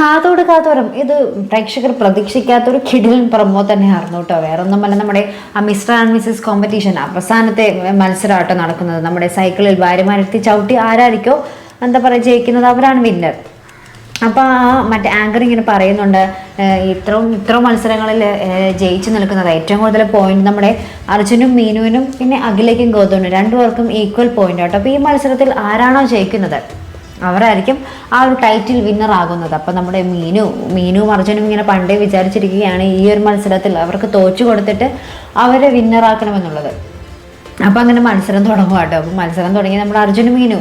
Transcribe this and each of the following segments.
കാതോട് കാതോരം. ഇത് പ്രേക്ഷകർ പ്രതീക്ഷിക്കാത്ത ഒരു കിടിലൻ പ്രമോ തന്നെയായിരുന്നു കേട്ടോ. വേറെ ഒന്നുമല്ല നമ്മുടെ ആ മിസ്റ്റർ ആൻഡ് മിസ്സസ് കോമ്പറ്റീഷൻ അവസാനത്തെ മത്സരമാട്ടോ നടക്കുന്നത്. നമ്മുടെ സൈക്കിളിൽ ഭാര്യമാരെത്തി ചവിട്ടി ആരായിരിക്കോ? എന്താ പറയുക ജയിക്കുന്നത് അവരാണ് വിന്നർ അപ്പോൾ ആ മറ്റേ ആങ്കർ ഇങ്ങനെ പറയുന്നുണ്ട് ഇത്രയും ഇത്ര മത്സരങ്ങളിൽ ജയിച്ചു നിൽക്കുന്നത് ഏറ്റവും കൂടുതൽ പോയിന്റ് നമ്മുടെ അർജുനും മീനുവിനും പിന്നെ അഖിലേക്കും ഗൗതമിനും രണ്ടുപേർക്കും ഈക്വൽ പോയിന്റ് കേട്ടോ. അപ്പോൾ ഈ മത്സരത്തിൽ ആരാണോ ജയിക്കുന്നത്? അവരായിരിക്കും ആ ഒരു ടൈറ്റിൽ വിന്നർ ആകുന്നത്. അപ്പം നമ്മുടെ മീനു മീനു അർജുനും ഇങ്ങനെ പണ്ടേ വിചാരിച്ചിരിക്കുകയാണ് ഈ ഒരു മത്സരത്തിൽ അവർക്ക് തോച്ചു കൊടുത്തിട്ട് അവരെ വിന്നർ ആക്കണമെന്നുള്ളത് അപ്പം അങ്ങനെ മത്സരം തുടങ്ങും കേട്ടോ. അപ്പം മത്സരം തുടങ്ങി നമ്മുടെ അർജുനും മീനു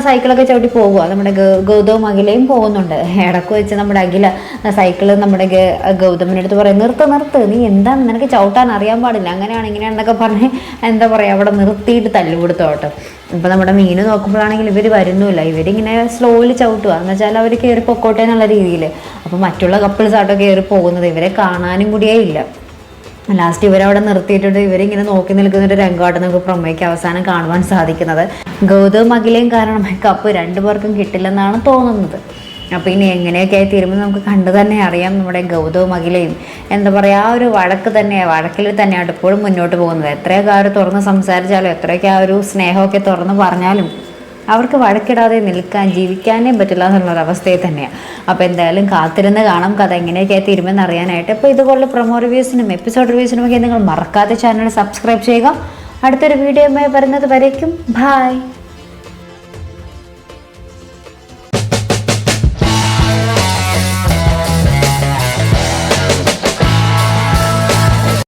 സൈക്കിളൊക്കെ ചവിട്ടി പോകുക നമ്മുടെ ഗ- ഗൗതവും അഖിലയും പോകുന്നുണ്ട്. ഇടയ്ക്ക് വെച്ച് നമ്മുടെ അഖില സൈക്കിൾ നമ്മുടെ ഗൗതമിന്റെ അടുത്ത് പറയും നിർത്ത് നിർത്ത്. നീ എന്താണ് നിനക്ക് ചവിട്ടാൻ അറിയാൻ പാടില്ല. അങ്ങനെയാണ് ഇങ്ങനെയാണെന്നൊക്കെ പറഞ്ഞ് എന്താ പറയുക അവിടെ നിർത്തിയിട്ട് തല്ലുകൊടുത്തു കേട്ടോ. ഇപ്പം നമ്മുടെ മീന് നോക്കുമ്പോഴാണെങ്കിൽ ഇവർ വരുന്നില്ല ഇവരിങ്ങനെ സ്ലോയിൽ ചവിട്ടുക എന്ന് വെച്ചാൽ അവർ കയറി പൊക്കോട്ടെ എന്നുള്ള രീതിയിൽ അപ്പോൾ മറ്റുള്ള കപ്പിൾസ് ആട്ടോ കയറി പോകുന്നത്. ഇവരെ കാണാനും കൂടിയേ ഇല്ല. ലാസ്റ്റ് ഇവരവിടെ നിർത്തിയിട്ടുണ്ട്. ഇവരിങ്ങനെ നോക്കി നിൽക്കുന്ന ഒരു രംഗമായിട്ട് നമുക്ക് പ്രൊമോയ്ക്ക് അവസാനം കാണുവാൻ സാധിക്കുന്നത്. ഗൗതം അഖിലയും കാരണം കപ്പ് രണ്ടുപേർക്കും കിട്ടില്ലെന്നാണ് തോന്നുന്നത്. അപ്പോൾ ഇനി എങ്ങനെയൊക്കെ ആയി തീരുമ്പോൾ നമുക്ക് കണ്ടു തന്നെ അറിയാം നമ്മുടെ ഗൗതവും അഖിലയും. എന്താ പറയുക ആ ഒരു വഴക്ക് തന്നെ വഴക്കിൽ തന്നെയാണ് ഇപ്പോഴും മുന്നോട്ട് പോകുന്നത്. എത്രയൊക്കെ ആ ഒരു തുറന്ന് സംസാരിച്ചാലും എത്രയൊക്കെ ആ ഒരു സ്നേഹമൊക്കെ തുറന്ന് പറഞ്ഞാലും അവർക്ക് വഴക്കിടാതെ നിൽക്കാൻ ജീവിക്കാനേ പറ്റില്ല എന്നുള്ളൊരു അവസ്ഥയിൽ തന്നെയാണ് അപ്പോൾ എന്തായാലും കാത്തിരുന്ന് കാണാം കഥ എങ്ങനെയൊക്കെ തീരുമെന്ന് അറിയാനായിട്ട്. അപ്പോൾ ഇതുപോലുള്ള പ്രൊമോ റിവ്യൂസിനും എപ്പിസോഡ് റിവ്യൂസിനും ഒക്കെ നിങ്ങൾ മറക്കാതെ ചാനൽ സബ്സ്ക്രൈബ് ചെയ്യുക. അടുത്തൊരു വീഡിയോയുമായി വരുന്നത് വരേക്കും. ബായ്